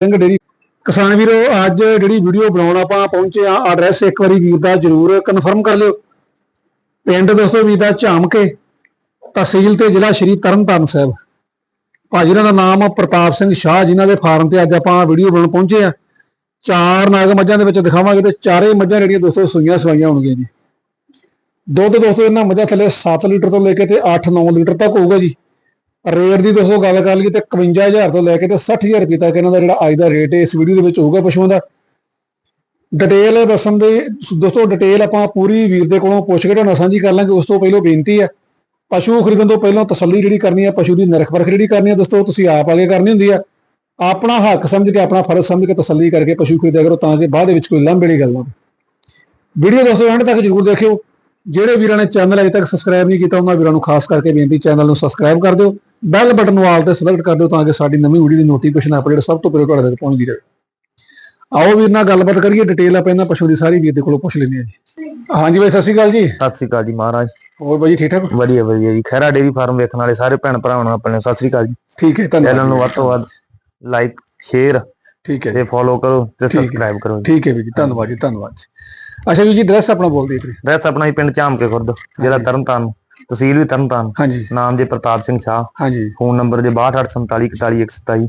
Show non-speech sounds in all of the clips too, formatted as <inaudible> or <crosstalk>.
Singh dairy. ਕਿਸਾਨ ਵੀਰੋ, ਅੱਜ ਜਿਹੜੀ ਵੀਡੀਓ ਬਣਾਉਣ ਆਪਾਂ ਪਹੁੰਚੇ ਆ ਐਡਰੈਸ ਇੱਕ ਵਾਰੀ ਵੀਰ ਦਾ ਜਰੂਰ ਕਨਫਰਮ ਕਰ ਲਿਓ। ਪਿੰਡ ਦੋਸਤੋ ਵੀਰ ਦਾ ਝਾਮਕੇ, ਤਹਿਸੀਲ ਤੇ ਜ਼ਿਲ੍ਹਾ ਸ਼੍ਰੀ ਤਰਨਤਾਰਨ ਸਾਹਿਬ। ਭਾਜੀ ਉਹਨਾਂ ਦਾ ਨਾਮ ਪ੍ਰਤਾਪ ਸਿੰਘ ਸ਼ਾਹ, ਜਿਨ੍ਹਾਂ ਦੇ ਫਾਰਮ ਤੇ ਅੱਜ ਆਪਾਂ ਵੀਡੀਓ ਬਣਾਉਣ ਪਹੁੰਚੇ ਆ ਚਾਰ ਨਾਗ ਮੱਝਾਂ ਦੇ ਵਿੱਚ ਦਿਖਾਵਾਂਗੇ ਤੇ ਚਾਰੇ ਮੱਝਾਂ ਜਿਹੜੀਆਂ ਦੋਸਤੋ ਸੂਈਆਂ ਸਵਾਈਆਂ ਹੋਣਗੀਆਂ ਜੀ। ਦੁੱਧ ਦੋਸਤੋ ਇਹਨਾਂ ਮੱਝਾਂ ਥੱਲੇ 7 ਲੀਟਰ ਤੋਂ ਲੈ ਕੇ ਤੇ 8-9 ਲੀਟਰ ਤੱਕ ਹੋਊਗਾ ਜੀ। ਰੇਟ ਦੀ ਦੱਸੋ, ਗੱਲ ਕਰ ਲਈਏ ਤੇ 51000 ਤੋਂ ਲੈ ਕੇ ਤੇ 60000 ਰੁਪਏ ਤੱਕ ਇਹਨਾਂ ਦਾ ਜਿਹੜਾ ਅੱਜ ਦਾ ਰੇਟ ਹੈ, ਇਸ ਵੀਡੀਓ ਦੇ ਵਿੱਚ ਹੋਊਗਾ ਪਸ਼ੂਆਂ ਦਾ। ਡਿਟੇਲ ਦੱਸਣ ਦੇ, ਦੋਸਤੋ ਡਿਟੇਲ ਆਪਾਂ ਪੂਰੀ ਵੀਰ ਦੇ ਕੋਲੋਂ ਪੁੱਛ ਕੇ ਤੁਹਾਨੂੰ ਸਾਂਝੀ ਕਰ ਲਾਂਗੇ, ਉਸ ਤੋਂ ਪਹਿਲਾਂ ਬੇਨਤੀ ਹੈ, ਪਸ਼ੂ ਖਰੀਦਣ ਤੋਂ ਪਹਿਲਾਂ ਤਸੱਲੀ ਜਿਹੜੀ ਕਰਨੀ ਹੈ, ਪਸ਼ੂ ਦੀ ਨਰਖ ਪਰਖ ਜਿਹੜੀ ਕਰਨੀ ਹੈ, ਦੋਸਤੋ, ਤੁਸੀਂ ਆਪ ਆਗੇ ਕਰਨੀ ਹੁੰਦੀ ਹੈ। ਆਪਣਾ ਹੱਕ ਸਮਝ ਕੇ, ਆਪਣਾ ਫਰਜ਼ ਸਮਝ ਕੇ ਤਸੱਲੀ ਕਰਕੇ ਪਸ਼ੂ ਖਰੀਦਿਆ ਕਰੋ, ਤਾਂ ਕਿ ਬਾਅਦ ਦੇ ਵਿੱਚ ਕੋਈ ਲਾਂਭੇ ਵਾਲੀ ਗੱਲ ਨਾ ਹੋਵੇ ਵੀਡੀਓ ਦੋਸਤੋ ਐਂਡ ਤੱਕ ਜਰੂਰ ਦੇਖਿਓ। ਜਿਹੜੇ ਵੀਰਾਂ ਨੇ ਚੈਨਲ ਅਜੇ ਤੱਕ ਸਬਸਕ੍ਰਾਈਬ ਨਹੀਂ ਕੀਤਾ, ਉਹਨਾਂ ਵੀਰਾਂ ਨੂੰ ਖਾਸ ਕਰਕੇ ਬੇਨਤੀ ਚੈਨਲ ਨੂੰ ਸਬਸਕ੍ਰਾਈਬ ਕਰ ਦਿਓ। ਬੈਲ ਬਟਨ ਨੂੰ ਆਲ ਤੇ ਸਿਲੈਕਟ ਕਰ ਦਿਓ ਤਾਂ ਕਿ ਸਾਡੀ ਨਵੀਂ ਵੀਡੀਓ ਦੀ ਨੋਟੀਫਿਕੇਸ਼ਨ ਅਪਡੇਟ ਸਭ ਤੋਂ ਪਹਿਲਾਂ ਤੁਹਾਡੇ ਤੱਕ ਪਹੁੰਚਦੀ ਰਹੇ। ਆਓ ਵੀਰ ਨਾਲ ਗੱਲਬਾਤ ਕਰੀਏ ਡਿਟੇਲ ਆਪਾਂ ਇਹਨਾਂ ਪਸ਼ੂ ਦੀ ਸਾਰੀ ਵੀਰ ਦੇ ਕੋਲੋਂ ਪੁੱਛ ਲੈਂਦੇ ਹਾਂ ਜੀ। ਹਾਂਜੀ ਬਾਈ ਸਤਿ ਸ਼੍ਰੀ ਅਕਾਲ ਜੀ। ਸਤਿ ਸ੍ਰੀ ਅਕਾਲ ਜੀ ਮਹਾਰਾਜ। ਹੋਰ ਬਾਈ ਜੀ ਠੀਕ ਠਾਕ? ਵਧੀਆ ਵਧੀਆ ਜੀ। ਖੈਰਾ ਡੇਰੀ ਫਾਰਮ ਵੇਖਣ ਵਾਲੇ ਸਾਰੇ ਭੈਣ ਭਰਾਵਾਂ ਨੂੰ ਆਪਣੇ ਸਤਿ ਸ੍ਰੀ ਅਕਾਲ ਜੀ। ਠੀਕ ਹੈ ਚੈਨਲ ਨੂੰ ਵੱਧ ਤੋਂ ਵੱਧ ਲਾਈਕ ਸ਼ੇਅਰ ਠੀਕ ਹੈ। ਤੇ ਫੋਲੋ ਕਰੋ ਤੇ। ਸਬਸਕ੍ਰਾਈਬ ਕਰੋ ਠੀਕ ਹੈ ਵੀਰ ਜੀ ਧੰਨਵਾਦ ਜੀ ਧੰਨਵਾਦ ਅੱਛਾ ਵੀਰ ਜੀ ਐਡਰੈਸ ਆਪਣਾ ਬੋਲ ਦਿਓ ਜੀ ਡਰੈਸ ਆਪਣਾ ਹੀ ਪਿੰਡ ਝਾਮਕੇ ਖੁਰਦ ਜ਼ਿਲ੍ਹਾ ਤਰਨਤਾਰਨ। ਤਹਿਸੀਲ ਵੀ ਤਰਨਤਾਰਨ। ਹਾਂਜੀ। ਨਾਮ ਜੇ ਪ੍ਰਤਾਪ ਸਿੰਘ ਸ਼ਾਹ। ਹਾਂਜੀ। ਫੋਨ ਨੰਬਰ ਜੇ 6284414127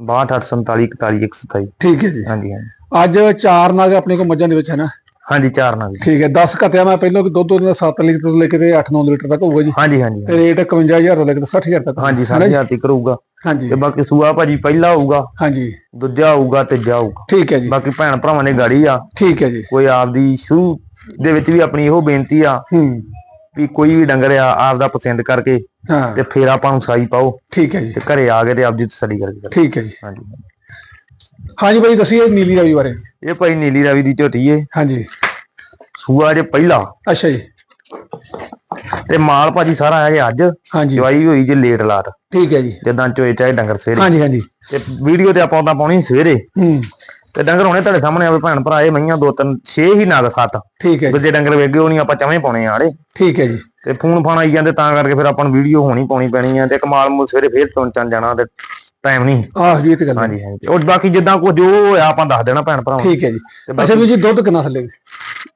6284414127 ਠੀਕ ਹੈ ਜੀ। ਹਾਂਜੀ ਹਾਂਜੀ। ਅੱਜ ਚਾਰ ਨਾਗ ਆਪਣੇ ਕੋਲ ਮੱਝਾਂ ਦੇ ਵਿੱਚ ਹੈ ਨਾ? ਹਾਂਜੀ ਚਾਰ ਜੀ ਠੀਕ ਹੈ। 10 ਘਟਿਆ ਮੈਂ ਪਹਿਲਾਂ ਕਿ ਦੁੱਧ ਉਹਦਾ 7 ਲੀਟਰ ਤੋਂ ਲੈ ਕੇ ਤੇ 8-9 ਲੀਟਰ ਤੱਕ ਹੋਊਗਾ ਜੀ। ਹਾਂਜੀ ਹਾਂਜੀ ਤੇ ਰੇਟ 51000 ਤੋਂ ਲੈ ਕੇ ਤੇ 60000 ਤੱਕ। ਹਾਂਜੀ ਹੈ ਨਾ ਜੀ? 6000 ਤੱਕ ਹੋਊਗਾ ਹਾਂਜੀ। ਤੇ ਬਾਕੀ ਸੂਆ ਭਾਜੀ ਪਹਿਲਾ ਹੋਊਗਾ ਹਾਂਜੀ। ਦੂਜਾ ਹੋਊਗਾ ਤੀਜਾ ਹੋਊਗਾ। ਠੀਕ ਹੈ ਜੀ। ਬਾਕੀ ਭੈਣ ਭਰਾਵਾਂ ਨੇ ਗਾੜੀ ਆ। ਠੀਕ ਹੈ ਜੀ। ਕੋਈ ਆਪਦੀ ਸ਼ੁਰੂ ਦੇ ਵਿੱਚ ਵੀ ਆਪਣੀ ਇਹੋ ਬੇਨਤੀ ਆ ਹੂੰ। ਵੀ ਕੋਈ ਵੀ ਡੰਗਰ ਆ ਆਪਦਾ ਪਸੰਦ ਕਰਕੇ ਹਾਂ। ਤੇ ਫੇਰ ਆਪਾਂ ਨੂੰ ਸਾਈ ਪਾਓ ਠੀਕ ਹੈ ਜੀ। ਤੇ ਘਰੇ ਆ ਕੇ ਤੇ ਆਪਦੀ ਤਸੱਲੀ ਕਰਕੇ ਕਰੋ। ਠੀਕ ਹੈ ਜੀ। ਹਾਂਜੀ। ਹਾਂਜੀ ਬਾਈ ਦੱਸੀਏ ਨੀਲੀ ਰਾਵੀ ਬਾਰੇ। ਇਹ ਭਾਈ ਨੀਲੀ ਰਾਵੀ ਦੀ ਝੋਟੀ ਏ। ਹਾਂਜੀ। ਸੂਆ ਜੇ ਪਹਿਲਾ। ਅੱਛਾ ਜੀ। ਤੇ ਮਾਲ ਭਾਜੀ ਸਾਰਾ ਹੈ ਜੇ ਅੱਜ। ਹਾਂਜੀ। ਚਵਾਈ ਹੋਈ ਜੇ ਲੇਟ ਲਾਟ ਠੀਕ ਹੈ ਜੀ। ਜਿੱਦਾਂ ਚੋਏ ਚਾਹੇ ਡੰਗਰ ਸਵੇਰੇ। ਹਾਂਜੀ ਹਾਂਜੀ। ਤੇ ਵੀਡੀਓ ਤੇ ਆਪਾਂ ਉਦਾਂ ਪਾਉਣੀ ਸਵੇਰੇ। ਹੂੰ। ਤੇ ਡੰਗਰ ਹੁਣੇ ਤੁਹਾਡੇ ਸਾਹਮਣੇ ਆਵੇ ਭੈਣ ਭਰਾ ਇਹ ਮਈਆਂ ਦੋ ਤਿੰਨ ਛੇ ਹੀ ਨਾਲ ਸੱਤ। ਠੀਕ ਹੈ ਜੀ। ਦੂਜੇ ਡੰਗਰ ਵੇਗੇ ਉਹ ਨਹੀਂ ਆਪਾਂ ਚਵੇਂ ਪਾਉਣੇ ਆੜੇ ਠੀਕ ਹੈ ਜੀ। ਤੇ ਫੋਨ ਫਾਨ ਆਈ ਜਾਂਦੇ ਤਾਂ ਕਰਕੇ ਫਿਰ ਆਪਾਂ ਨੂੰ ਵੀਡੀਓ ਹੋਣੀ ਪਾਉਣੀ ਪੈਣੀ ਆ ਤੇ ਕਮਾਲ ਮੁੱਲ ਸਵੇਰੇ ਫੇਰ ਤੋਂ ਚੱਲ ਜਾਣਾ ਤੇ ਟਾਈਮ ਨਹੀਂ। ਆਹ ਜੀ ਇਹ ਤੇ ਗੱਲ। ਹਾਂਜੀ ਹਾਂਜੀ। ਉਹ ਬਾਕੀ ਜਿੱਦਾਂ ਕੋ ਜੋ ਹੋਇਆ ਆਪਾਂ ਦੱਸ ਦੇਣਾ ਭੈਣ ਭਰਾਵਾਂ ਨੂੰ। ਠੀਕ ਹੈ ਜੀ। ਅੱਛਾ ਵੀਰ ਜੀ ਦੁੱਧ ਕਿੰਨਾ ਥੱਲੇ?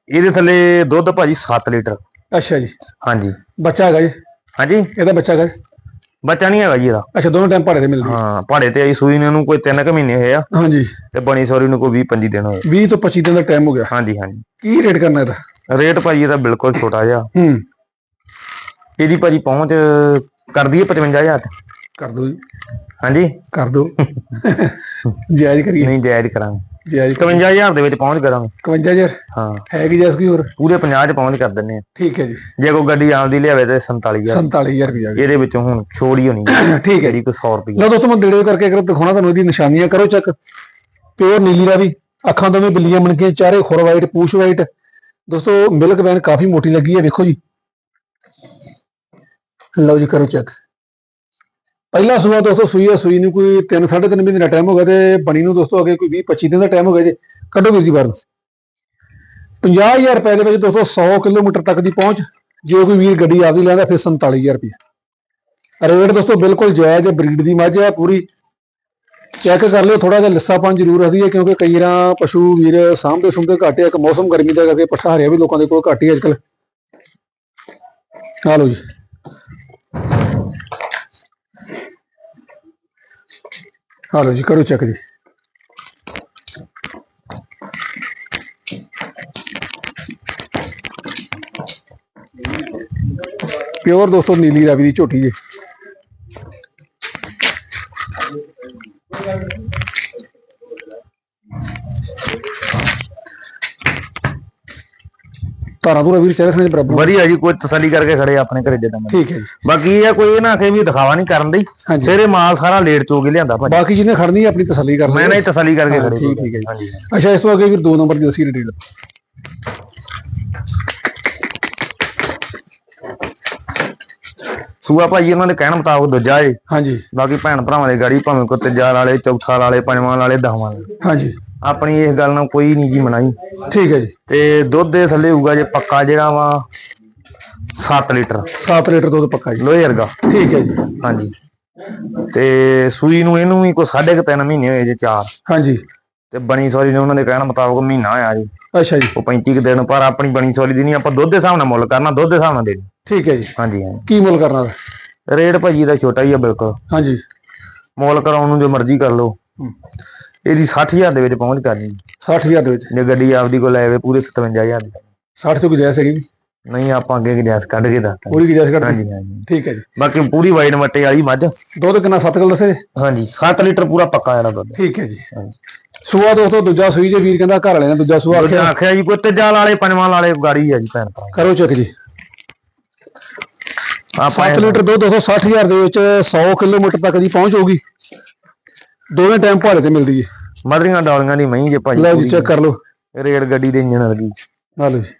ਇਹਦੇ ਥੱਲੇ ਦੁੱਧ ਭਾਜੀ 7 ਲੀਟਰ। ਅੱਛਾ ਜੀ। ਹਾਂਜੀ। ਬੱਚਾ ਹੈਗਾ ਜੀ? ਹਾਂਜੀ। ਇਹਦਾ ਬੱਚਾ ਹੈਗਾ? ਬੱਚਾ ਨਹੀਂ ਹੈਗਾ ਜੀ ਇਹਦਾ। ਅੱਛਾ ਦੋਨੋਂ ਟਾਈਮ ਭਾੜੇ ਦੇ ਮਿਲਦੇ ਹਾਂ ਪਹਾੜੇ ਤੇ ਆਈ ਸੂਈ ਨੂੰ ਇਹਨੂੰ ਕੋਈ 3 ਕੁ ਮਹੀਨੇ ਹੋਏ ਆ। ਹਾਂਜੀ। ਤੇ ਬਣੀ ਸੌਰੀ ਨੂੰ ਕੋਈ 20 25 ਦਿਨ ਹੋਏ। 20 ਤੋਂ 25 ਦਿਨ ਦਾ ਟਾਈਮ ਹੋ ਗਿਆ। ਹਾਂਜੀ ਹਾਂਜੀ। ਕੀ ਰੇਟ ਕਰਨਾ ਇਹਦਾ? ਰੇਟ ਭਾਜੀ ਇਹਦਾ ਬਿਲਕੁਲ ਛੋਟਾ ਜਿਹਾ। ਹੂੰ। ਇਹਦੀ ਭਾਜੀ ਪਹੁੰਚ ਕਰਦੀ ਹੈ 55000 ਕਰ ਦੋ ਜੀ। ਹਾਂਜੀ। ਕਰ ਦੋ <laughs> ਜਾਇਜ਼ ਕਰੀਏ। ਨਹੀਂ ਜਾਇਜ਼ ਕਰਾਂਗੇ। ਜਾਇਜ਼ 55000 ਦੇ ਵਿੱਚ ਪਹੁੰਚ ਕਰਾਂਗੇ। 51000 ਹਾਂ ਹੈ। ਕਿ ਜੈਸ ਕੋਈ ਹੋਰ? ਪੂਰੇ 50 ਚ ਪਹੁੰਚ ਕਰ ਦਿੰਨੇ ਆ ਠੀਕ ਹੈ ਜੀ। ਜੇ ਕੋਈ ਗੱਡੀ ਆਉਂਦੀ ਲਿਆਵੇ ਤੇ 47000 47000 ਰੁਪਏ ਇਹਦੇ ਵਿੱਚੋਂ ਹੁਣ ਛੋੜ ਹੋਣੀ ਠੀਕ ਹੈ ਜਿਹੜੀ ਕੋਈ 100 ਰੁਪਏ ਲਓ ਦੋਸਤੋ ਮੈਂ ਨੇੜੇ ਕਰਕੇ ਕਰੋ ਦਿਖਾਉਣਾ ਤੁਹਾਨੂੰ ਇਹਦੀ ਨਿਸ਼ਾਨੀਆਂ। ਕਰੋ ਚੈੱਕ। ਪਿਓਰ ਨੀਲੀ ਰਾਵੀ। ਅੱਖਾਂ ਦੋਵੇਂ ਬਿੱਲੀਆਂ ਬਣ ਕੇ ਚਾਰੇ ਖੁਰ ਵਾਈਟ ਪੂਛ ਵਾਈਟ ਦੋਸਤੋ ਮਿਲਕ ਵੈਨ ਕਾਫੀ ਮੋਟੀ ਲੱਗੀ ਹੈ। ਵੇਖੋ ਜੀ। ਲਓ ਜੀ ਕਰੋ ਚੈੱਕ। ਪਹਿਲਾ ਸੂਆ ਦੋਸਤੋ ਸੂਈ ਹੈ ਸੂਈ ਨੂੰ ਕੋਈ 3 3.5 ਮਹੀਨੇ ਦਾ ਟਾਈਮ ਹੋ ਗਿਆ ਤੇ ਬਣੀ ਨੂੰ ਦੋਸਤੋ ਅਗੇ ਕੋਈ 20 25 ਦਿਨ ਦਾ ਟਾਈਮ ਹੋ ਗਿਆ ਜੇ। ਕੱਢੋ ਵੀਰ ਜੀ ਬਾਹਰ 50000 ਰੁਪਏ ਦੇ ਵਿੱਚ ਦੋਸਤੋ 100 ਕਿਲੋਮੀਟਰ ਤੱਕ ਦੀ ਪਹੁੰਚ, ਜੇ ਕੋਈ ਵੀਰ ਗੱਡੀ ਆਪਦੀ ਲੈਂਦਾ, ਫਿਰ 47000 ਰੁਪਏ ਰੇਟ ਦੋਸਤੋ ਬਿਲਕੁਲ ਜਾਇਜ਼ ਬਰੀਡ ਦੀ ਮੱਝ ਹੈ ਪੂਰੀ। ਚੈੱਕ ਕਰ ਲਿਓ ਥੋੜਾ ਜਿਹਾ ਲਿੱਸਾਪਨ ਜ਼ਰੂਰ ਰਹਦੀ ਹੈ ਕਿਉਂਕਿ ਕਈ ਰਾਂ ਪਸ਼ੂ ਵੀਰ ਸਾਹਮਣੇ ਸੁਣਦੇ ਘੱਟ ਹੈ ਇੱਕ ਮੌਸਮ ਗਰਮੀ ਦਾ ਕਰਕੇ ਪੱਠਾ ਹਰਿਆ ਵੀ ਲੋਕਾਂ ਦੇ ਕੋਲ ਘੱਟ ਹੀ ਅੱਜਕੱਲ ਆ ਲਓ ਜੀ। ਆ ਲਓ ਜੀ ਕਰੋ ਚੈੱਕ ਜੀ। ਪਿਓਰ ਦੋਸਤੋ ਨੀਲੀ ਰਾਵੀ ਦੀ ਝੋਟੀ ਜੀ। ਤਾਰਾ ਦੂਰਾ ਵੀਰ ਚਿਹਰੇ ਖਾਣੇ ਬਰਾਬਰ। ਵਧੀਆ ਜੀ ਕੋਈ ਤਸੱਲੀ ਕਰਕੇ ਖੜੇ ਆ ਆਪਣੇ ਘਰੇ ਜਿੱਦਾਂ। ਠੀਕ ਹੈ ਜੀ। ਬਾਕੀ ਇਹ ਆ ਕੋਈ ਇਹ ਨਾ ਕਿ ਵੀ ਦਿਖਾਵਾ ਨਹੀਂ ਕਰਨ ਦੀ ਹਾਂਜੀ। ਮਾਲ ਸਾਰਾ ਲੇਟ ਚੋ ਕੇ ਲਿਆਂਦਾ ਭਾਜੀ। ਬਾਕੀ ਜਿਹਨੇ ਖੜਨੀ ਹੈ ਆਪਣੀ ਤਸੱਲੀ ਕਰ ਮੈਂ ਨਾ ਹੀ ਤਸੱਲੀ ਕਰਕੇ ਖੜੇ ਠੀਕ ਠੀਕ ਹੈ ਜੀ। ਅੱਛਾ ਇਸ ਤੋਂ ਅੱਗੇ ਵੀਰ ਦੋ ਨੰਬਰ ਦੀ ਦੱਸੀ ਡਿਟੇਲ ਸੂਆ ਭਾਜੀ ਉਹਨਾਂ ਦੇ ਕਹਿਣ ਮੁਤਾਬਕ ਦੂਜਾ ਏ। ਹਾਂਜੀ। ਬਾਕੀ ਭੈਣ ਭਰਾਵਾਂ ਦੇ ਗਾੜੀ ਭਾਵੇਂ ਕੋ ਤੀਜਾ ਵਾਲੇ ਚੌਥਾ ਵਾਲੇ ਪੰਜਵਾਂ ਵਾਲੇ ਦਸਵਾਂ ਵਾਲੇ। ਹਾਂਜੀ। ਆਪਣੀ ਇਸ ਗੱਲ ਨਾਲ ਕੋਈ ਨਹੀਂ ਜੀ ਮਨਾਈ। ਠੀਕ ਹੈ ਜੀ। ਤੇ ਦੁੱਧ ਦੇ ਥੱਲੇ ਹੋਊਗਾ ਜੇ ਪੱਕਾ ਜਿਹੜਾ ਵਾ 7 ਲੀਟਰ। 7 ਲੀਟਰ ਦੁੱਧ ਪੱਕਾ ਜੀ। ਲੋਹੇ ਵਰਗਾ। ਠੀਕ ਹੈ ਜੀ। ਹਾਂਜੀ। ਤੇ ਸੂਈ ਨੂੰ ਇਹਨੂੰ ਵੀ ਕੁ ਤਿੰਨ ਮਹੀਨੇ ਹੋਏ ਜੇ ਚਾਰ। ਹਾਂਜੀ। ਤੇ ਬਣੀ ਸੌਰੀ ਨੇ ਉਹਨਾਂ ਦੇ ਕਹਿਣ ਮੁਤਾਬਕ ਮਹੀਨਾ ਹੋਇਆ ਜੀ। ਅੱਛਾ ਜੀ। ਉਹ 35 ਕੁ ਦਿਨ ਪਰ ਆਪਣੀ ਬਣੀ ਸੌਰੀ ਦੀ ਨਹੀਂ ਆਪਾਂ ਦੁੱਧ ਦੇ ਹਿਸਾਬ ਨਾਲ ਮੁੱਲ ਕਰਨਾ ਦੁੱਧ ਦੇ ਹਿਸਾਬ ਨਾਲ ਦੇਣੀ ਠੀਕ ਹੈ ਜੀ। ਹਾਂਜੀ ਹਾਂਜੀ। ਕੀ ਮੁੱਲ ਕਰਨਾ ਰੇਟ ਭਾਜੀ ਦਾ ਛੋਟਾ ਹੀ ਆ ਬਿਲਕੁਲ। ਹਾਂਜੀ। ਮੁੱਲ ਕਰਾਉਣ ਨੂੰ ਜੋ ਮਰਜ਼ੀ ਕਰ ਲਓ। ਇਹਦੀ 60000 ਦੇ ਵਿੱਚ ਪਹੁੰਚ ਕਰਨੀ। 60000 ਦੇ ਵਿੱਚ? ਜੇ ਗੱਡੀ ਆਪਦੀ ਕੋਲ ਆਵੇ ਪੂਰੇ 57000 ਦੀ। 60 ਤੋਂ ਗੁਜਾਇਸ਼ ਹੈਗੀ? ਜੀ ਨਹੀਂ ਆਪਾਂ ਅੱਗੇ ਗੈਸ ਕੱਢ ਕੇ ਦੱਸ ਪੂਰੀ ਗੁਜਾਇਸ਼ ਕਰ ਹਾਂਜੀ ਹਾਂਜੀ। ਠੀਕ ਹੈ ਜੀ। ਬਾਕੀ ਪੂਰੀ ਵਾਈਡ ਮੱਟੇ ਵਾਲੀ ਮੱਝ। ਦੁੱਧ ਕਿੰਨਾ 7 ਕਿਲੋ ਦੱਸੇ ਹਾਂਜੀ 7 ਲੀਟਰ ਪੂਰਾ ਪੱਕਾ ਇਹਦਾ ਦੁੱਧ ਠੀਕ ਹੈ ਜੀ। ਸੂਆ ਦੋਸਤੋ ਦੂਜਾ ਸੂਈ ਜੇ ਵੀਰ ਕਹਿੰਦਾ ਘਰ ਵਾਲਿਆਂ ਨੇ ਦੂਜਾ ਸੂਆ ਆਖਿਆ। ਆਖਿਆ ਜੀ ਕੋਈ ਤੇਜਾ ਵਾਲੇ ਪੰਜਵਾਂ ਵਾਲੇ ਗਾੜੀ ਆ ਜੀ ਭੈਣ ਭਰਾ। ਕਰੋ ਚੈੱਕ ਜੀ। ਆਪਾਂ 7 ਲੀਟਰ ਦੁੱਧ 260000 ਦੇ ਵਿੱਚ 100 ਕਿਲੋਮੀਟਰ ਤੱਕ ਦੀ ਪਹੁੰਚ ਹੋਊਗੀ। ਦੋਵੇਂ ਟਾਈਮ ਭਾੜੇ ਤੇ ਮਿਲਦੀ ਹੈ ਮਦਰੀਆਂ ਡੌਲੀਆਂ ਦੀ ਮਹੀਂ ਜੇ ਭਾਜੀ ਲਓ ਜੀ। ਚੈੱਕ ਕਰ ਲਓ। ਰੇਡ ਗੱਡੀ ਦੇ ਇੰਜਣ ਵਰਗੀ। ਆ ਲਓ ਜੀ।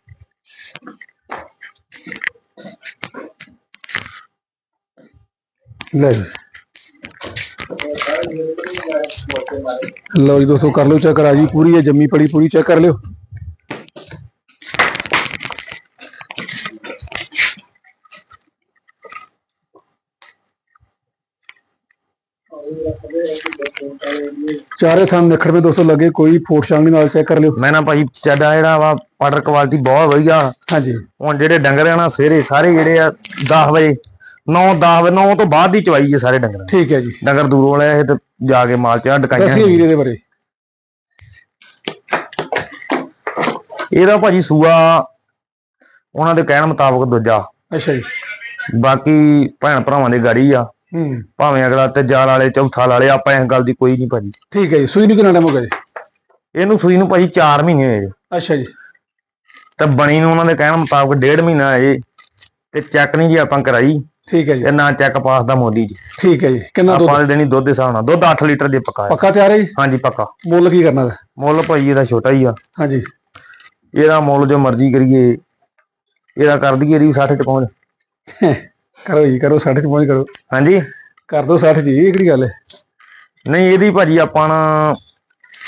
ਲੈ ਲਓ ਜੀ ਦੋਸਤੋ ਕਰ ਲਓ ਚੈੱਕ ਕਰਾ ਜੀ ਪੂਰੀ ਹੈ ਜੰਮੀ ਪੜੀ ਪੂਰੀ ਚੈੱਕ ਕਰ ਲਿਓ। ਚਾਰੇ ਥਾਂ ਨਖੜ ਮੇ ਦੋਸਤੋ ਲੱਗੇ ਕੋਈ ਫੋਟ ਸ਼ਾਂਗ ਨਾਲ ਚੈੱਕ ਕਰ ਲਿਓ। ਮੈਂ ਨਾ ਭਾਜੀ ਚੱਡਾ ਜਿਹੜਾ ਵਾ ਪਾਊਡਰ ਕੁਆਲਿਟੀ ਬਹੁਤ ਵਧੀਆ। ਹਾਂਜੀ। ਹੁਣ ਜਿਹੜੇ ਡੰਗਰ ਆ ਨਾ ਸਵੇਰੇ ਸਾਰੇ ਜਿਹੜੇ ਆ 10 ਵਜੇ 9 10 ਵਜੇ 9 ਤੋਂ ਬਾਅਦ ਦੀ ਚਵਾਈ ਹੈ ਸਾਰੇ ਡੰਗਰਾਂ। ਠੀਕ ਹੈ ਜੀ। ਡੰਗਰ ਦੂਰੋਂ ਵਾਲੇ ਇਹ ਤੇ ਜਾ ਕੇ ਮਾਲ ਚਾਹ ਡਕਾਈਆਂ ਦੱਸਿਓ ਵੀਰੇ ਦੇ ਬਾਰੇ। ਇਹਦਾ ਭਾਜੀ ਸੂਆ ਉਹਨਾਂ ਦੇ ਕਹਿਣ ਮੁਤਾਬਕ ਦੂਜਾ। ਅੱਛਾ ਜੀ। ਬਾਕੀ ਭੈਣ ਭਰਾਵਾਂ ਦੀ ਗਾੜੀ ਆ। ਹੂੰ। ਭਾਵੇਂ ਅਗਲਾ ਤੀਜਾ ਵਾਲੇ ਚੌਥਾ ਵਾਲੇ ਆਪਾਂ ਇਸ ਗੱਲ ਦੀ ਕੋਈ ਨਹੀਂ ਭਾਜੀ ਠੀਕ ਹੈ ਜੀ। ਸੂਈ ਨੂੰ ਕਿੰਨਾ ਟਾਈਮ ਹੋ ਗਿਆ ਜੀ? ਇਹਨੂੰ ਸੂਈ ਨੂੰ ਭਾਜੀ 4 ਮਹੀਨੇ ਹੋਏ ਜੇ। ਅੱਛਾ ਜੀ। ਤੇ ਬਣੀ ਨੂੰ ਉਹਨਾਂ ਦੇ ਕਹਿਣ ਮੁਤਾਬਕ ਡੇਢ ਮਹੀਨਾ ਹੈ ਤੇ ਚੈੱਕ ਨਹੀਂ ਜੀ ਆਪਾਂ ਕਰਾਈ। ਠੀਕ ਹੈ ਜੀ। ਤੇ ਨਾ ਚੈੱਕ ਪਾਸ ਦਾ ਮੋਦੀ ਜੀ। ਠੀਕ ਹੈ ਜੀ। ਕਿੰਨਾ ਦੁੱਧ? ਆਪਾਂ ਦੇਣੀ ਦੁੱਧ ਦੇ ਹਿਸਾਬ ਨਾਲ। ਦੁੱਧ 8 ਲੀਟਰ ਦੇ ਪੱਕਾ ਪੱਕਾ ਤਿਆਰ ਹੈ ਜੀ? ਹਾਂਜੀ ਪੱਕਾ। ਮੁੱਲ ਕੀ ਕਰਨਾ ਦਾ ਮੁੱਲ ਭਾਈ ਇਹਦਾ ਛੋਟਾ ਹੀ ਆ। ਹਾਂਜੀ। ਇਹਦਾ ਮੁੱਲ ਜੋ ਮਰਜ਼ੀ ਕਰੀਏ। ਇਹਦਾ ਕਰ ਦਈਏ ਇਹਦੀ 60 ਚ ਪਹੁੰਚ। ਕਰੋ ਜੀ ਕਰੋ 60 ਚ ਪਹੁੰਚ ਕਰੋ। ਹਾਂਜੀ। ਕਰ ਦੋ 60 ਜੀ ਇਹ ਕਿਹੜੀ ਗੱਲ ਹੈ? ਨਹੀਂ ਇਹਦੀ ਭਾਜੀ ਆਪਾਂ ਨਾ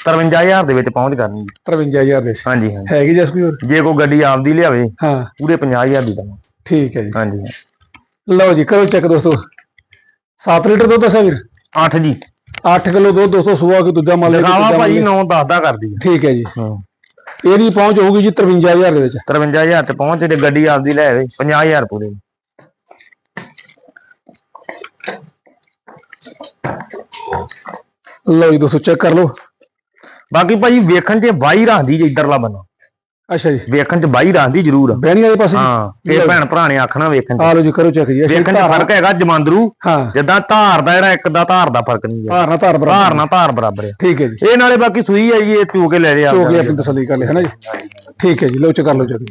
53000 ਦੇ ਵਿੱਚ ਪਹੁੰਚ ਕਰਨੀ ਜੀ। 53000 ਦੇ ਵਿੱਚ। ਹਾਂਜੀ ਹਾਂਜੀ। ਹੈਗੀ ਜਸ ਕੋਈ ਹੋਰ? ਜੇ ਕੋਈ ਗੱਡੀ ਆਪਦੀ ਲਿਆਵੇ ਹਾਂ। ਪੂਰੇ 50000 ਦੀ ਦਵਾਂ ਠੀਕ ਹੈ ਜੀ। ਹਾਂਜੀ। ਲਓ ਜੀ ਕਰੋ ਚੈੱਕ ਦੋਸਤੋ। 7 ਲੀਟਰ ਦੁੱਧ ਦੱਸਿਆ ਵੀਰ? 8 ਜੀ। 8 ਕਿਲੋ ਦੁੱਧ ਦੋਸਤੋ ਸੁਆ ਕੇ ਦੂਜਾ ਮੰਨ ਲਿਆ ਕਿ ਭਾਜੀ ਮੰਨ 9 10 ਦਾ ਕਰਦੀ ਲਿਆ। ਠੀਕ ਹੈ ਜੀ। ਹਾਂ। ਇਹਦੀ ਪਹੁੰਚ ਹੋਊਗੀ ਜੀ 53000 ਦੇ ਵਿੱਚ। 53000 ਤੇ ਪਹੁੰਚ ਤੇ ਗੱਡੀ ਆਪਦੀ ਲੈ ਆਵੇ 50000 ਪੂਰੇ। ਲਓ ਜੀ ਦੋਸਤੋ ਚੈੱਕ ਕਰ ਲਓ। ਬਾਕੀ ਭਾਜੀ ਵੇਖਣ 'ਚ ਵਾਈ ਰੱਖਦੀ ਜੇ ਇਧਰਲਾ ਬੰਦਾ। ਅੱਛਾ ਜੀ। ਵੇਖਣ 'ਚ ਵਾਈ ਰੱਖਦੀ ਜ਼ਰੂਰ। ਆ ਬਹਿਣੀ ਵਾਲੇ ਪਾਸੇ? ਹਾਂ ਤੇ ਭੈਣ ਭਰਾ ਨੇ ਆਖਣਾ ਵੇਖਣ 'ਚ। ਆ ਲਓ ਜੀ ਕਰੋ ਚੈੱਕ ਜੀ। ਵੇਖਣ 'ਚ ਫ਼ਰਕ ਹੈਗਾ ਜਮਾਂਦਰੂ। ਹਾਂ। ਜਿੱਦਾਂ ਧਾਰ ਦਾ ਜਿਹੜਾ ਇੱਕ ਦਾ ਧਾਰ ਦਾ ਫ਼ਰਕ ਨਹੀਂ ਹੈ। ਧਾਰ ਨਾਲ ਧਾਰ ਬਰਾਬਰ। ਧਾਰ ਨਾਲ ਧਾਰ ਬਰਾਬਰ ਆ। ਠੀਕ ਹੈ ਜੀ। ਇਹ ਨਾਲੇ ਬਾਕੀ ਸੂਈ ਹੈ ਜੀ ਇਹ ਚੂ ਕੇ ਲੈ ਲਿਆ। ਹੋ ਗਿਆ ਆਪਣੀ ਤਸੱਲੀ ਕਰ ਲਿਆ ਹੈ ਨਾ ਜੀ? ਠੀਕ ਹੈ ਜੀ ਲਓ ਚ ਕਰ ਲਓ ਜੀ।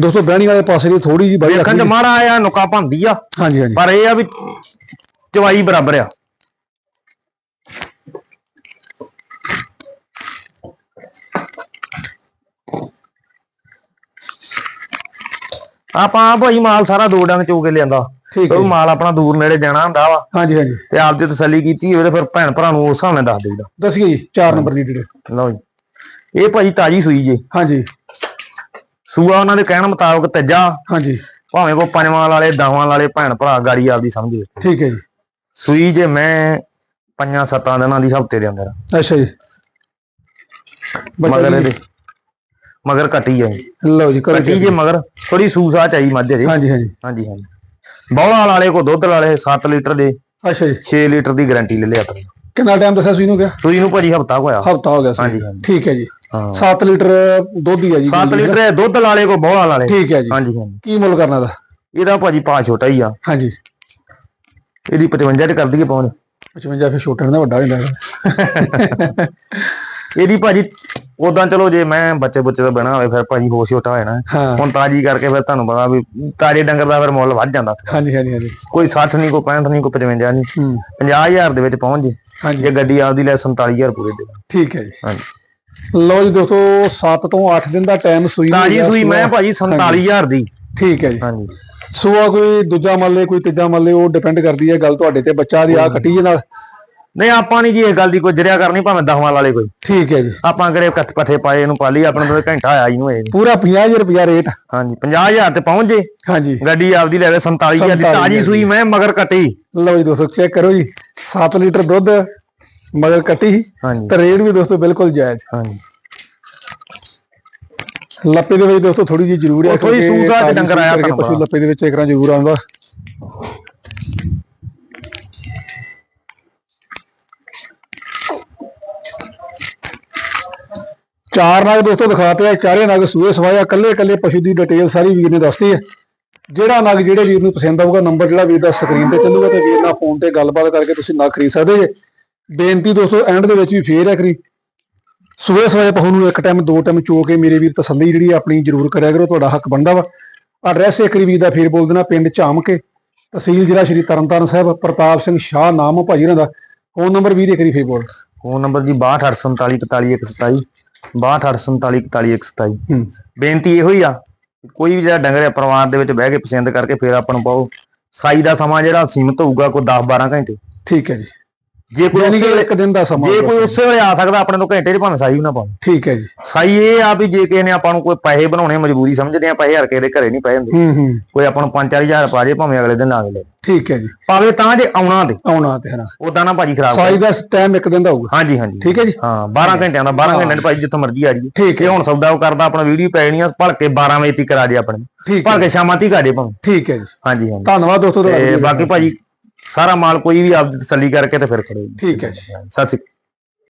ਦੋਸਤੋ ਬਹਿਣੀ ਵਾਲੇ ਪਾਸੇ ਦੀ ਥੋੜੀ ਜੀ ਬਾਈ ਵੇਖਣ 'ਚ ਮਾੜਾ ਆ ਨੁਕਾ ਭੰਦੀ ਆ। ਹਾਂਜੀ ਹਾਂਜੀ। ਪਰ ਇਹ ਆ ਵੀ ਚਵਾਈ ਬਰਾਬਰ ਆ। ਆਪਾਂ ਭਾਈ ਮਾਲ ਸਾਰਾ ਦੋ ਡੰਗ ਚੋ ਕੇ ਲਿਆਂਦਾ। ਠੀਕ ਹੈ ਉਹ। ਮਾਲ ਆਪਣਾ ਦੂਰ ਨੇੜੇ ਜਾਣਾ ਹੁੰਦਾ ਵਾ। ਹਾਂਜੀ ਹਾਂਜੀ। ਤੇ ਆਪ ਜੇ ਤਸੱਲੀ ਕੀਤੀ ਹੋਵੇ ਤੇ ਫਿਰ ਭੈਣ ਭਰਾ ਨੂੰ ਉਸ ਹਿਸਾਬ ਨਾਲ ਦੱਸ ਦੇਈਦਾ। ਦੱਸਿਓ ਜੀ 4 ਨੰਬਰ ਦੀ ਡਿਟੇਲ ਲਓ ਜੀ। ਇਹ ਭਾਜੀ ਤਾਜੀ ਸੂਈ ਜੇ। ਹਾਂਜੀ। ਸੂਆ ਉਹਨਾਂ ਦੇ ਕਹਿਣ ਮੁਤਾਬਕ ਤੱਜਾ। ਹਾਂਜੀ। ਭਾਵੇਂ ਕੋ ਪੰਜਵਾਂ ਵਾਲੇ ਦਹਾਂ ਵਾਲੇ ਭੈਣ ਭਰਾ ਗਾੜੀ ਆਪਦੀ ਸਮਝ ਠੀਕ ਹੈ ਜੀ। ਸੂਈ ਜੇ ਮੈਂ ਪੰਜਾਂ ਸੱਤਾਂ ਦਿਨਾਂ ਦੀ ਹਫ਼ਤੇ ਦੇ ਅੰਦਰ। ਅੱਛਾ ਜੀ। ਮਗਰ ਇਹਦੇ ਮਗਰ ਕੱਟੀ ਜੀ। ਲਓ ਜੀ ਕਰੋ ਕੱਟੀ ਜੇ ਮਗਰ ਥੋੜੀ ਸੂਸਾ ਚਾਈ ਮੱਝ ਜੇ ਹਾਂਜੀ ਹਾਂਜੀ। ਹਾਂਜੀ ਹਾਂਜੀ। ਬੌਲਾ ਵਾਲੇ ਕੋ ਦੁੱਧ ਵਾਲੇ 7 ਲੀਟਰ ਦੇ। ਅੱਛਾ ਜੀ। 6 ਲੀਟਰ ਦੀ ਗਾਰੰਟੀ ਲੈ ਲਿਆ ਆਪਣੀ ਕਿੰਨਾ ਟਾਈਮ ਦੱਸਿਆ ਸੂਈ ਨੂੰ ਗਿਆ? ਸੂਈ ਨੂੰ ਭਾਜੀ ਹਫਤਾ ਹੋਇਆ। ਹਫਤਾ ਹੋ ਗਿਆ ਸੀ ਹਾਂਜੀ। ਠੀਕ ਹੈ ਜੀ। ਹਾਂ। 7 ਲੀਟਰ ਦੁੱਧ ਹੀ ਹੈ ਜੀ। 7 ਲੀਟਰ ਦੁੱਧ ਵਾਲੇ ਕੋ ਬੌਲਾ ਵਾਲੇ। ਠੀਕ ਹੈ ਜੀ। ਹਾਂਜੀ ਹਾਂਜੀ। ਕੀ ਮੁੱਲ ਕਰਨਾ ਦਾ ਇਹਦਾ ਭਾਜੀ ਪਾ ਛੋਟਾ ਹੀ ਆ। ਹਾਂਜੀ। ਇਹਦੀ 55 ਚ ਕਰ ਦਈਏ ਪਹੁੰਚ 55 ਫਿਰ ਛੋਟੇ ਦਾ ਵੱਡਾ ਹੋ ਜਾਂਦਾ ਇਹਦੀ ਭਾਜੀ ਉਦਾਂ ਚਲੋ ਜੇ ਮੈਂ ਬੱਚੇ ਬੁੱਚੇ ਦਾ ਬਣਾ ਹੋਵੇ ਫਿਰ ਭਾਜੀ ਹੋਰ ਛੋਟਾ ਹੋ ਜਾਣਾ। ਹਾਂ। ਹੁਣ ਤਾਜੀ ਕਰਕੇ ਫਿਰ ਤੁਹਾਨੂੰ ਪਤਾ ਵੀ ਤਾਜੇ ਡੰਗਰ ਦਾ ਫਿਰ ਮੁੱਲ ਵੱਧ ਜਾਂਦਾ ਹਾਂਜੀ ਹਾਂਜੀ ਹਾਂਜੀ। ਕੋਈ 60 ਨਹੀਂ ਕੋਈ 65 ਨਹੀਂ ਕੋਈ 55 ਨਹੀਂ ਹੂੰ। 50000 ਦੇ ਵਿੱਚ ਪਹੁੰਚ ਜੇ। ਹਾਂਜੀ। ਜੇ ਗੱਡੀ ਆਪਦੀ ਲੈ 47000 ਪੂਰੇ ਦੇ। ਠੀਕ ਹੈ ਜੀ। ਹਾਂਜੀ। ਲਓ ਜੀ ਦੋਸਤੋ 7 ਤੋਂ 8 ਦਿਨ ਦਾ ਟਾਈਮ ਸੂਈ ਨੂੰ ਤਾਜੀ ਗਿਆ, ਸੂਈ ਮੈਂ ਭਾਜੀ 47000 ਦੀ। ਠੀਕ ਹੈ ਜੀ। ਹਾਂਜੀ। ਸੂਆ ਕੋਈ ਦੂਜਾ ਮੰਨ ਲੇ ਕੋਈ ਤੀਜਾ ਮੰਨ ਲੇ ਉਹ ਡਿਪੈਂਡ ਕਰਦੀ ਹੈ ਗੱਲ ਤੁਹਾਡੇ ਤੇ ਬੱਚਾ ਦੀ ਆ ਜੇ ਨਾਲ। ਨਹੀਂ ਆਪਾਂ ਨਹੀਂ ਜੀ ਇਹ ਗੱਲ ਦੀ ਕੋਈ ਜਰਿਆ ਕਰਨੀ ਭਾਵੇਂ ਦਹਵਾਂ ਵਾਲੇ ਕੋਈ। ਠੀਕ ਹੈ ਜੀ। ਆਪਾਂ ਕਰੇ ਕੱਥ ਪੱਠੇ ਪਾਏ ਇਹਨੂੰ ਪਾਲੀ ਆਪਣੇ ਤੋਂ ਘੰਟਾ ਆਇਆ ਹੀ ਨੂੰ ਇਹ। ਪੂਰਾ 50000 ਰੁਪਿਆ ਰੇਟ ਹਾਂਜੀ 50000 ਤੇ ਪਹੁੰਚ ਜੇ। ਹਾਂਜੀ। ਗੱਡੀ ਆਪਦੀ ਲੈ ਲੈ 47000 ਦੀ 47,000 ਤਾਜੀ ਸੂਈ ਮੈਂ ਮਗਰ ਕੱਟੀ। ਲਓ ਜੀ ਦੋਸਤੋ ਚੈੱਕ ਕਰੋ ਜੀ। 7 ਲੀਟਰ ਦੁੱਧ ਮਗਰ ਕੱਟੀ। ਸੀ ਤੇ ਰੇਟ ਵੀ ਦੋਸਤੋ ਬਿਲਕੁਲ ਜਾਇਜ਼। ਹਾਂਜੀ। ਲੱਪੇ ਦੇ ਵਿੱਚ ਦੋਸਤੋ ਥੋੜੀ ਜਿਹੀ ਜ਼ਰੂਰ ਹੈ ਉਹ ਥੋੜ੍ਹੀ ਕਿਉਂਕਿ ਸੂਤ ਆ ਤੇ ਡੰਗਰ ਆਇਆ ਤੁਹਾਨੂੰ ਪਸ਼ੂ ਲੱਪੇ ਦੇ ਵਿੱਚ ਇੱਕ ਰਾਂ ਜ਼ਰੂਰ ਆਉਂਦਾ। ਚਾਰ ਨਗ ਦੋਸਤੋ ਦਿਖਾਤੇ ਆ ਚਾਰੇ ਨਗ ਸੂਏ ਸਵਾਇਆ ਕੱਲੇ ਕੱਲੇ ਪਸ਼ੂ ਦੀ ਡਿਟੇਲ ਸਾਰੀ ਵੀਰ ਨੇ ਦੱਸਤੀ ਹੈ ਜਿਹੜਾ ਨਗ ਜਿਹੜੇ ਵੀਰ ਨੂੰ ਪਸੰਦ ਆਊਗਾ ਨੰਬਰ ਜਿਹੜਾ ਵੀਰ ਦਾ ਸਕਰੀਨ ਤੇ ਚੱਲੂਗਾ ਤੇ ਵੀਰ ਨਾਲ ਫੋਨ ਤੇ ਗੱਲਬਾਤ ਕਰਕੇ ਤੁਸੀਂ ਨਗ ਖਰੀਦ ਸਕਦੇ ਜੇ। ਬੇਨਤੀ ਦੋਸਤੋ ਐਂਡ ਦੇ ਵਿੱਚ ਵੀ ਫੇਰ ਹੈ ਕਰੀ ਸਵੇਰੇ ਸਵੇਰੇ ਪਹੂ ਨੂੰ ਇੱਕ ਟਾਈਮ ਦੋ ਟਾਈਮ ਚੋ ਕੇ ਮੇਰੇ ਵੀਰ ਤਸੱਲੀ ਜਿਹੜੀ ਆਪਣੀ ਜ਼ਰੂਰ ਕਰਿਆ ਕਰੋ ਤੁਹਾਡਾ ਹੱਕ ਬਣਦਾ ਵਾ। ਐਡਰੈਸ ਇੱਕ ਵਾਰੀ ਦਾ ਫੇਰ ਬੋਲ ਦੇਣਾ ਪਿੰਡ ਝਾਮ ਕੇ ਤਹਿਸੀਲ ਜ਼ਿਲ੍ਹਾ ਸ਼੍ਰੀ ਤਰਨਤਾਰਨ ਸਾਹਿਬ ਪ੍ਰਤਾਪ ਸਿੰਘ ਸ਼ਾਹ ਨਾਮ ਭਾਜੀ ਉਹਨਾਂ ਦਾ। ਫੋਨ ਨੰਬਰ ਵੀਰ ਇੱਕ ਵਾਰੀ ਫੇਰ ਬੋਲ। ਫੋਨ ਨੰਬਰ ਜੀ 6284444127 6284444127 ਹੂੰ। ਬੇਨਤੀ ਇਹੋ ਹੀ ਆ ਕੋਈ ਵੀ ਜਿਹੜਾ ਡੰਗਰ ਹੈ ਪਰਿਵਾਰ ਦੇ ਵਿੱਚ ਬਹਿ ਕੇ ਪਸੰਦ ਕਰਕੇ ਫਿਰ ਆਪਾਂ ਨੂੰ ਪਾਓ। ਸਾਈ ਦਾ ਸਮਾਂ ਜਿਹੜਾ ਸੀਮਤ ਹੋਊਗਾ ਕੋਈ 10 12 ਘੰਟੇ। ਠੀਕ ਹੈ ਜੀ। ਜੇ ਕੋਈ ਯਾਨੀ ਕਿ ਇੱਕ ਦਿਨ ਦਾ ਸਮਾਂ ਜੇ। ਕੋਈ ਉਸੇ ਵੇਲੇ ਆ ਸਕਦਾ ਆਪਣੇ ਤੋਂ ਘੰਟੇ 'ਚ ਭਾਵੇਂ ਸਾਈ ਵੀ ਨਾ ਪਾਓ ਠੀਕ ਹੈ ਜੀ। ਸਾਈ ਇਹ ਆ ਵੀ ਜੇ ਕਿਸੇ ਨੇ ਆਪਾਂ ਨੂੰ ਕੋਈ ਪੈਸੇ ਬਣਾਉਣੇ ਮਜਬੂਰੀ ਸਮਝਦੇ ਆ ਪੈਸੇ ਹਰ ਕਿਸੇ ਦੇ ਘਰੇ ਨਹੀਂ ਪਏ ਹੁੰਦੇ। ਹੂੰ ਹੂੰ। ਕੋਈ ਆਪਾਂ ਨੂੰ 5-4000 ਪਾ ਜੇ ਭਾਵੇਂ ਅਗਲੇ ਦਿਨ ਆ ਲੈ ਠੀਕ ਹੈ ਜੀ। ਪਾਵੇ ਤਾਂ ਜੇ ਆਉਣਾ ਤੇ। ਆਉਣਾ ਤੇ ਹਨਾ ਉਦਾਂ ਨਾ ਭਾਜੀ ਖਰਾਬ ਸਾਈ ਦਾ ਟਾਈਮ ਇੱਕ ਦਿਨ ਦਾ ਹੋਊਗਾ। ਹਾਂਜੀ ਹਾਂਜੀ। ਠੀਕ ਹੈ ਜੀ। ਹਾਂ 12 ਘੰਟਿਆਂ ਦਾ 12 ਘੰਟੇ ਭਾਜੀ ਜਿੱਥੋਂ ਮਰਜ਼ੀ ਆ ਜਾਈਏ। ਠੀਕ ਇਹ ਹੁਣ ਸੌਦਾ ਉਹ ਕਰਦਾ ਆਪਣਾ ਵੀਡੀਓ ਪੈਣੀ ਆ ਭਲ ਕੇ 12 ਵਜੇ ਤੱਕ ਆ ਜੇ ਆਪਣੇ। ਠੀਕ ਭਲ ਹੈ। ਕੇ ਸ਼ਾਮਾਂ ਤੱਕ ਆ ਜੇ ਭਾਵੇਂ। ਠੀਕ ਹੈ ਜੀ। ਹਾਂਜੀ ਹਾਂਜੀ। ਧੰਨਵਾਦ ਦੋਸਤੋ ਬਾਕੀ ਭਾਜੀ ਸਾਰਾ ਮਾਲ ਕੋਈ ਵੀ ਆਪ ਦੀ ਤਸੱਲੀ ਕਰਕੇ ਤੇ ਫਿਰ ਜੀ। ਠੀਕ ਹੈ ਜੀ ਸਤਿ ਸ਼੍ਰੀ ਅਕਾਲ